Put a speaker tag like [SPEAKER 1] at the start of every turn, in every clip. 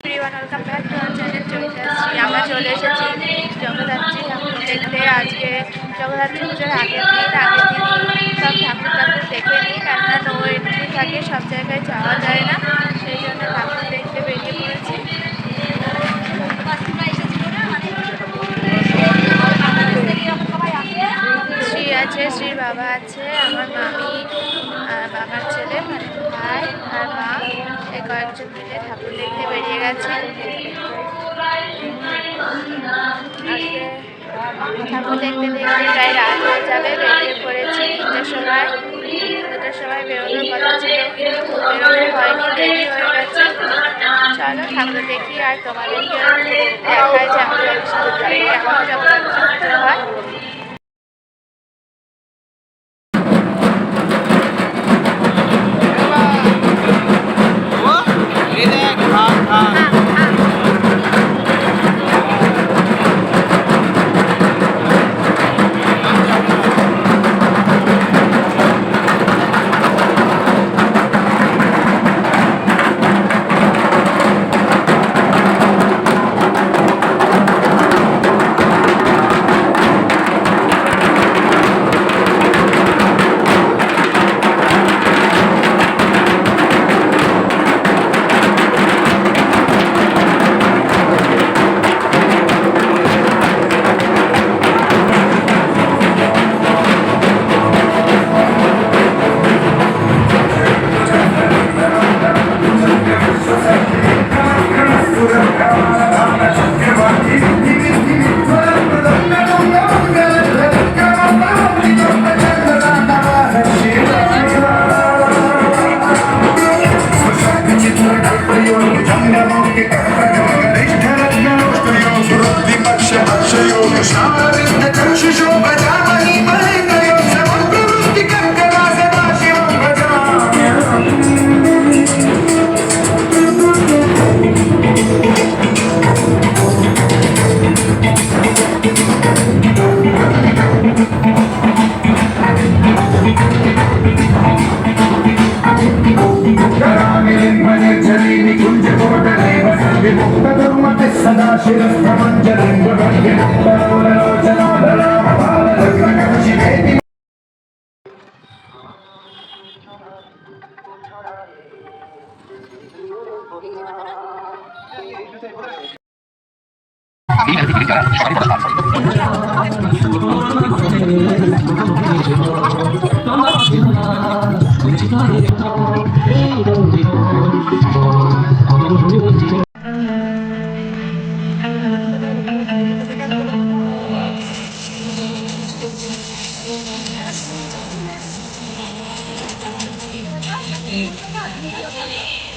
[SPEAKER 1] Everyone welcome back আমরা চলে এসেছি জগদ্ধাত্রী ঠাকুর দেখতে। আজকে জগদ্ধাত্রী পুজোর আগের দিন আগের দিন সব ঠাকুর ঠাকুর দেখে নিই, কেননা নো থাকে, সব জায়গায় যাওয়া যায় না, সেই জন্য ঠাকুর দেখতে বেরিয়ে পড়েছি। শ্রী আছে শ্রীর বাবা আছে, আমার মামি বাবার ছেলে মানে ভাই আর মা কয়েকজন মিলে ঠাকুর দেখতে বেরিয়ে দেখতে দেখতে প্রায় রাত হয়ে যাবে, বেরিয়ে পড়েছি তিনটার সময়। দুটোর সময় বেরোনোর কথা ছিল, কিন্তু বেরোনো হয়নি, দেরি হয়ে গেছে। চলো ঠাকুর দেখি আর তোমাদেরকে দেখায় যে আমাদের কেমন হয়।
[SPEAKER 2] सदा शिरस्त्रमञ्जलिं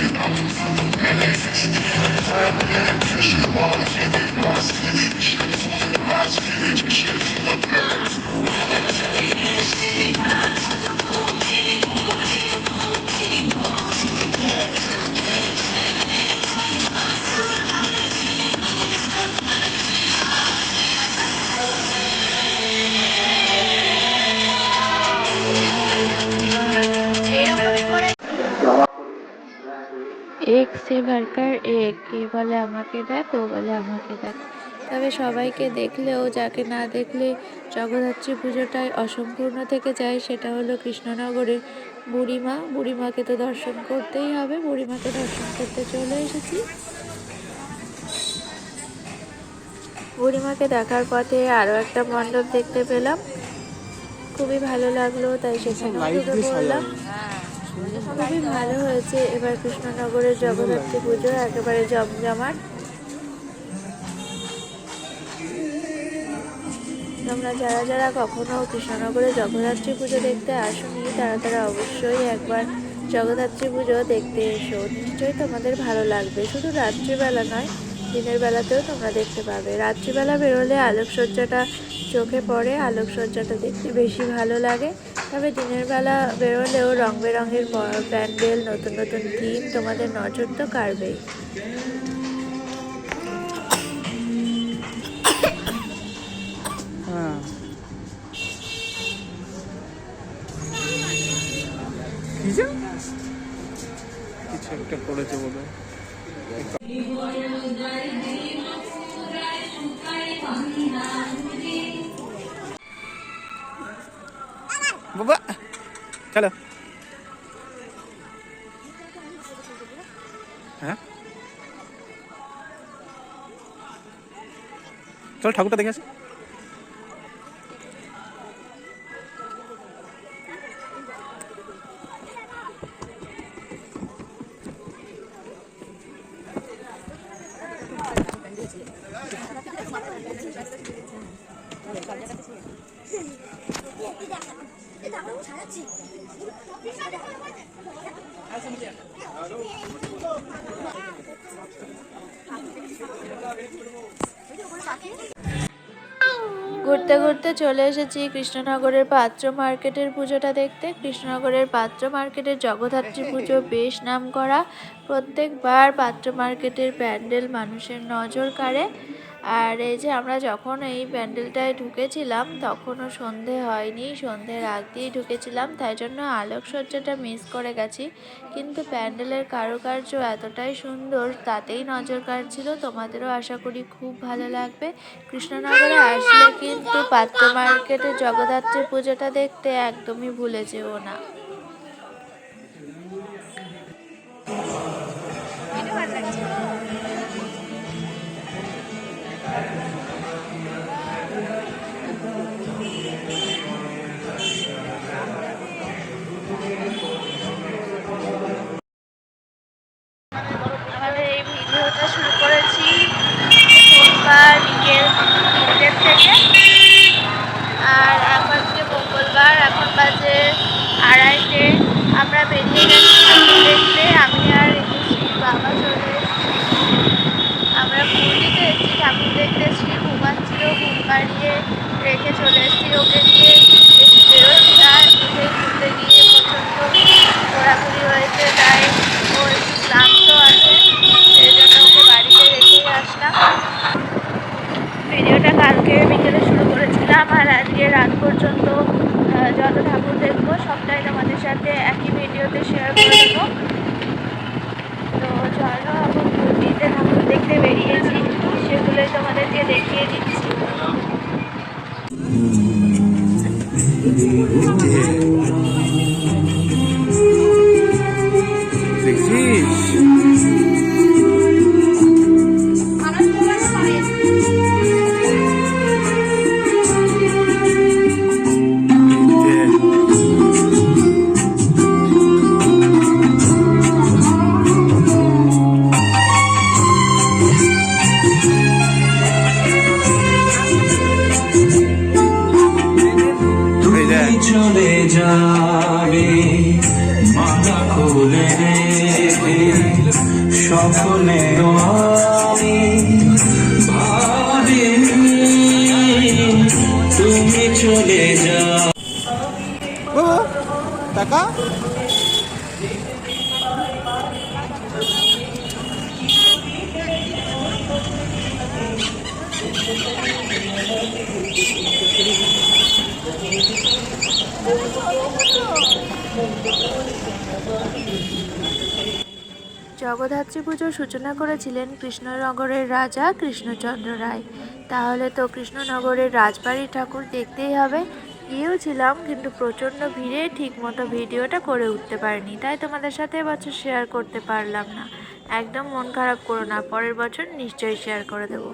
[SPEAKER 2] Thank you.
[SPEAKER 1] এক সে বার্কার এক এ বলে আমাকে দেখ ও বলে আমাকে দেখ। তবে সবাইকে দেখলেও যাকে না দেখলে জগদ্ধাত্রী পুজোটাই অসম্পূর্ণ থেকে যায় সেটা হলো কৃষ্ণনগরের বুড়িমা। বুড়িমাকে তো দর্শন করতেই হবে। বুড়িমাকে দর্শন করতে চলে এসেছি। বুড়িমাকে দেখার পথে আরও একটা মণ্ডপ দেখতে পেলাম। খুবই ভালো লাগল তাই
[SPEAKER 3] সেখানে
[SPEAKER 1] পড়লাম
[SPEAKER 3] সাজানো।
[SPEAKER 1] খুবই ভালো হয়েছে। এবার কৃষ্ণনগরের জগদ্ধাত্রী পুজো একেবারে জমজমাট। তোমরা যারা যারা কখনো কৃষ্ণনগরে জগদ্ধাত্রী পুজো দেখতে আসোনি, তারা তারা অবশ্যই একবার জগদ্ধাত্রী পুজো দেখতে এসো। নিশ্চয়ই তোমাদের ভালো লাগবে। শুধু রাত্রিবেলা নয় দিনের বেলাতেও তোমরা দেখতে পাবে। রাত্রিবেলা বেরোলে আলোকসজ্জাটা চোখে পড়ে, আলোকসজ্জাটা দেখতে বেশি ভালো লাগে। তবে দিনের বেলা বেরোলেও রং বেরঙের প্যান্ডেল, নতুন নতুন থিম তোমাদের নজর তো কাড়বেই।
[SPEAKER 3] হ্যাঁ? কিছু একটা করেছে বোধ বাবা চলো। হ্যাঁ? চল ঠাকুরটা দেখে আসি।
[SPEAKER 1] ঘুরতে ঘুরতে চলে এসেছি কৃষ্ণনগরের পাত্র মার্কেটের পুজোটা দেখতে। কৃষ্ণনগরের পাত্র মার্কেটের জগদ্ধাত্রী পুজো বেশ নাম করা প্রত্যেকবার পাত্র মার্কেটের প্যান্ডেল মানুষের নজর কাড়ে। আর এই যে আমরা যখন এই প্যান্ডেলটায় ঢুকেছিলাম, তখনও সন্ধে হয়নি, সন্ধ্যের আগ দিয়েই ঢুকেছিলাম, তাই জন্য আলোকসজ্জাটা মিস করে গেছি। কিন্তু প্যান্ডেলের কারুকার্য এতটাই সুন্দর, তাতেই নজর কাড়ছিল। তোমাদেরও আশা করি খুব ভালো লাগবে। কৃষ্ণনগরে আসলে কিন্তু পাত্র মার্কেটে জগদ্ধাত্রী পুজোটা দেখতে একদমই ভুলে যেও না। সোমবার বিকেল তিনটের থেকে। আর এখন যে মঙ্গলবার, এখন বাজে আড়াইটে। আমরা বেরিয়ে গেছি দেখতে। আমি আর বাবা চলে এসেছি। আমরা পুরীতে এসেছি ঠাকুর দেখতে। শ্রী ঘুমাচ্ছিল ঘুম পাড়িয়ে রেখে চলে এসেছি ওকে নিয়ে। বেশি বেরোচ্ছি উঠে ঘুরতে গিয়ে প্রচণ্ড ঘোরাঘুরি হয়েছে। তাই ও
[SPEAKER 4] স্বপ্নেও আমি ভাবিনি তুমি চলে যা
[SPEAKER 3] বাবা টাকা?
[SPEAKER 1] জগদ্ধাত্রী পুজোর সূচনা করেছিলেন কৃষ্ণনগরের রাজা কৃষ্ণচন্দ্র রায়। তাহলে তো কৃষ্ণনগরের রাজবাড়ির ঠাকুর দেখতেই হবে। গিয়েও ছিলাম, কিন্তু প্রচণ্ড ভিড়ে ঠিকমতো ভিডিওটা করে উঠতে পারিনি। তাই তোমাদের সাথে এবছর শেয়ার করতে পারলাম না। একদম মন খারাপ করো না, পরের বছর নিশ্চয়ই শেয়ার করে দেবো।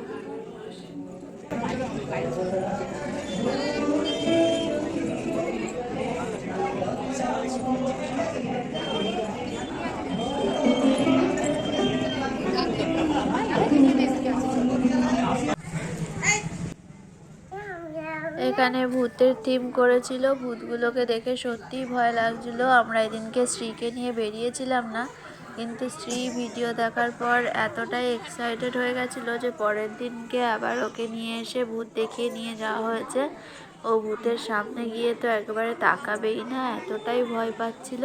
[SPEAKER 1] এখানে ভূতের থিম করেছিল, ভূতগুলোকে দেখে সত্যি ভয় লাগছিল। আমরা এদিনকে স্ত্রীকে নিয়ে বেরিয়েছিলাম না, কিন্তু স্ত্রী ভিডিও দেখার পর এতটাই এক্সাইটেড হয়ে গেছিল যে পরের দিনকে আবার ওকে নিয়ে এসে ভূত দেখিয়ে নিয়ে যাওয়া হয়েছে। ও ভূতের সামনে গিয়ে তো একবারে তাকাবেই না, এতটাই ভয় পাচ্ছিল।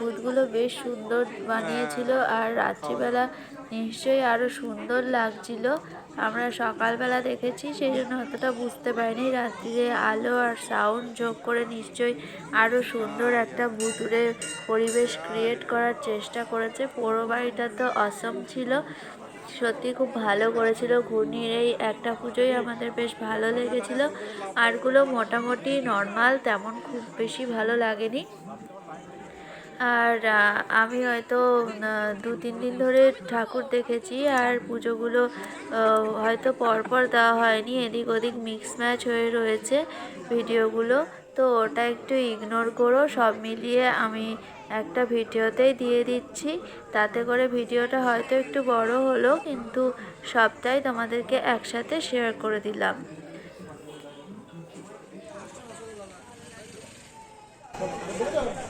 [SPEAKER 1] ভূতগুলো বেশ সুন্দর বানিয়েছিল আর রাত্রিবেলা নিশ্চয়ই আরও সুন্দর লাগছিল। আমরা সকালবেলা দেখেছি সেই জন্য অতটা বুঝতে পারিনি। রাত্রিরে আলো আর সাউন্ড যোগ করে নিশ্চয়ই আরও সুন্দর একটা ভুতুরে পরিবেশ ক্রিয়েট করার চেষ্টা করেছে। পুরো বাড়িটা তো অসম ছিল। সত্যি খুব ভালো করেছিল। ঘূর্ণির এই একটা পুজোই আমাদের বেশ ভালো লেগেছিল। আরগুলো মোটামুটি নর্মাল তেমন খুব বেশি ভালো লাগেনি। আর আমি হয়তো দু তিন দিন ধরে ঠাকুর দেখেছি আর পুজোগুলো হয়তো পরপর দেওয়া হয়নি। এদিক ওদিক মিক্স ম্যাচ হয়ে রয়েছে ভিডিওগুলো। তো ওটা একটু ইগনোর করো, সব মিলিয়ে আমি একটা ভিডিওতেই দিয়ে দিচ্ছি। তাতে করে ভিডিওটা হয়তো একটু বড় হলো, কিন্তু সবটাই তোমাদেরকে একসাথে শেয়ার করে দিলাম। ঠাকুর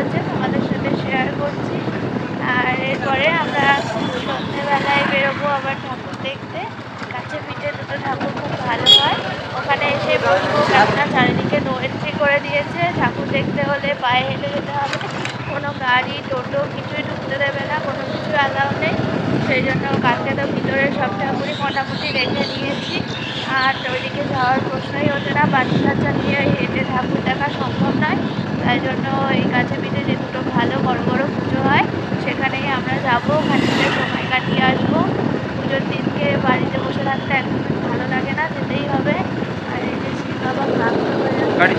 [SPEAKER 1] হয়েছে তোমাদের সাথে শেয়ার করছি। আর এরপরে আমরা সন্ধ্যেবেলায় বেরোবো আবার ঠাকুর দেখতে। কাছে পিঠে দুটো ঠাকুর খুব ভালো হয়। ওখানে এসে বসবো, কেননা চারিদিকে নো এন্ট্রি করে দিয়েছে। ঠাকুর দেখতে হলে পায়ে হেঁটে যেতে হবে। কোনো গাড়ি, টোটো কিছুই ঢুকতে দেবে না, কোনো কিছু অ্যালাউ নেই। সেই জন্য কালকে তো ভিতরে সব ঠাকুরই মোটামুটি রেখে নিয়েছি আর ওইদিকে যাওয়ার প্রশ্নই ওঠে না। বাচ্চা কাচ্চা নিয়ে হেঁটে ঠাকুর দেখা সম্ভব তাই জন্য এই কাছে পিঠে যে দুটো ভালো বড় বড় পুজো হয় সেখানেই আমরা যাব খানিকটা সময় কাটিয়ে আসব। পুজোর দিনকে বাড়িতে বসে থাকতে একদমই ভালো লাগে না যেতেই হবে। আর এই যে শ্রী বাবা ক্লান্ত হয়ে
[SPEAKER 3] গাড়ি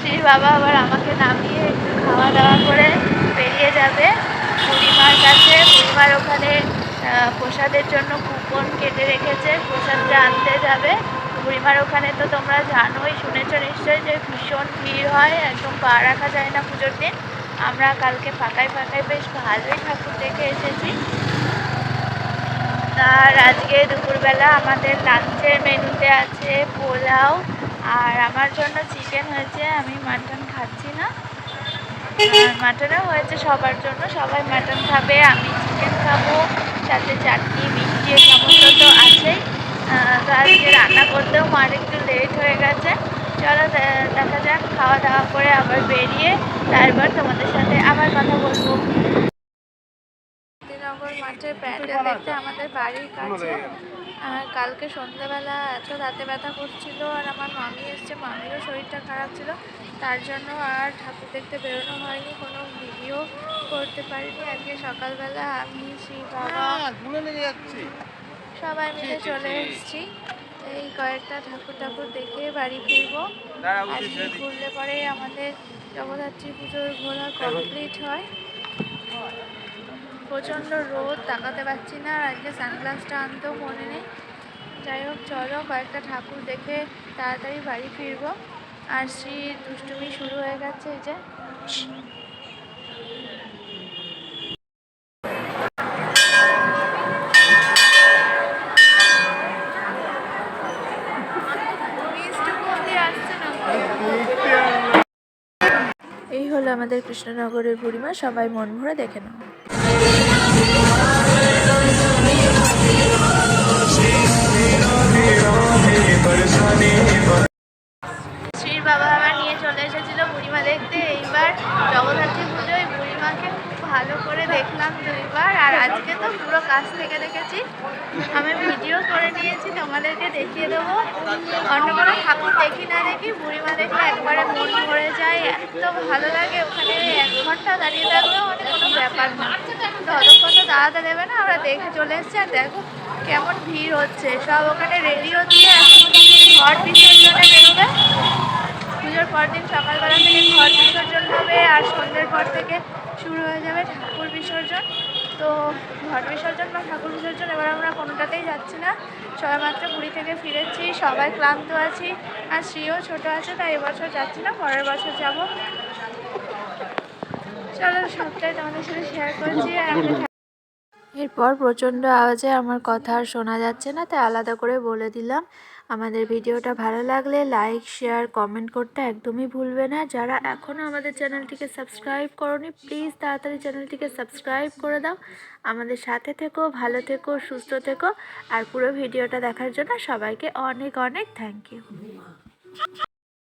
[SPEAKER 1] শ্রী বাবা আবার আমাকে নামিয়ে একটু খাওয়া দাওয়া করে বেরিয়ে যাবে। বুড়িমার কাছে বুড়িমার ওখানে প্রসাদের জন্য কুপন কেটে রেখেছে প্রসাদটা আনতে যাবে। বুড়িমার ওখানে তো তোমরা জানোই, শুনেছো নিশ্চয়ই যে ভীষণ ভিড় হয়, একদম পা রাখা যায় না পুজোর দিন। আমরা কালকে ফাঁকায় ফাঁকায় বেশ ভালোই ঠাকুর দেখে এসেছি। আর আজকে দুপুরবেলা আমাদের লাঞ্চের মেনুতে আছে পোলাও, আর আমার জন্য চিকেন হয়েছে, আমি মাটন খাচ্ছি না। মাটনও হয়েছে সবার জন্য, সবাই মাটন খাবে, আমি চিকেন খাব, সাথে চাটনি, মিষ্টি সমস্ত তো আছেই। তো আজকে রান্না করতেও মার একটু লেট হয়ে গেছে। চলো দেখা যাক খাওয়া দাওয়া করে আবার বেরিয়ে তারপর তোমাদের সাথে আবার কথা বলব। শান্তিনগর মাঠের প্যান্ডেল দেখতে আমাদের বাড়ির কাছে। আর কালকে সন্ধ্যেবেলা এত রাতে ব্যথা করছিল আর আমার মামি এসছে। মামিরও শরীরটা খারাপ ছিল তার জন্য আর ঠাকুর দেখতে বেরোনো হয়নি কোনো ভিডিও করতে পারিনি। আজকে সকালবেলা আমি শ্রী বাবা
[SPEAKER 3] যাচ্ছে।
[SPEAKER 1] সবাই মিলে চলে এসেছি। এই কয়েকটা ঠাকুর ঠাকুর দেখে বাড়ি ফিরবো। আজকে ঘুরলে পরে আমাদের জগদ্ধাত্রী পুজোর ঘোরা কমপ্লিট হয়। প্রচণ্ড রোদ তাকাতে পারছি না আর আজকে সানগ্লাসটা আনতেও মনে নেই। যাই হোক চলো কয়েকটা ঠাকুর দেখে তাড়াতাড়ি বাড়ি ফিরবো। আর শ্রী দুষ্টুমি শুরু হয়ে গেছে এই যে এই হলো আমাদের কৃষ্ণনগরের বুড়িমা, সবাই মন ভরে দেখে নাও। শ্রীর বাবা আবার নিয়ে চলে এসেছিল বুড়িমা দেখতে। এইবার জগদ্ধাত্রী পুজোয় বুড়িমাকে ভালো করে দেখলাম দুইবার। আর আজকে তো পুরো কাছ থেকে দেখেছি। আমি ভিডিও করে নিয়েছি, তোমাদেরকে দেখিয়ে দেবো। অন্য কোনো ঠাকুর দেখি না দেখি, বুড়িমা দেখলে মন ভরে যায়, এত ভালো লাগে ওখানে। এক ঘণ্টা দাঁড়িয়ে থাকলেও মানে কোনো ব্যাপার না। তো অতক্ষণ তো দাঁড়াতে দেবে না, আমরা দেখে চলে এসেছি আর দেখো কেমন ভিড় হচ্ছে। সব ওখানে রেডি হচ্ছে, এখন ঘর বিসর্জনে বেরোবে। পুজোর পর দিন সকালবেলা থেকে ঘর বিসর্জন হবে আর সন্ধ্যের পর থেকে শুরু হয়ে যাবে ঠাকুর বিসর্জন। তো ঘর বিসর্জন বা ঠাকুর বিসর্জন এবার আমরা কোনোটাতেই যাচ্ছি না। সবাই মাত্র পুরী থেকে ফিরেছি, সবাই ক্লান্ত আছি, আর স্ত্রীও ছোট আছে, তাই এবছর যাচ্ছি না, পরের বছর যাব। চলো সবটাই তোমাদের সাথে শেয়ার করছি, আর এরপর প্রচণ্ড আওয়াজে আমার কথা আর শোনা যাচ্ছে না, তাই আলাদা করে বলে দিলাম। আমাদের ভিডিওটা ভালো লাগলে লাইক শেয়ার কমেন্ট করতে একদমই ভুলবে না। যারা এখনও আমাদের চ্যানেলটিকে সাবস্ক্রাইব করনি প্লিজ তাড়াতাড়ি চ্যানেলটিকে সাবস্ক্রাইব করে দাও। আমাদের সাথে থেকো, ভালো থেকো, সুস্থ থেকো। আর পুরো ভিডিওটা দেখার জন্য সবাইকে অনেক অনেক থ্যাংক ইউ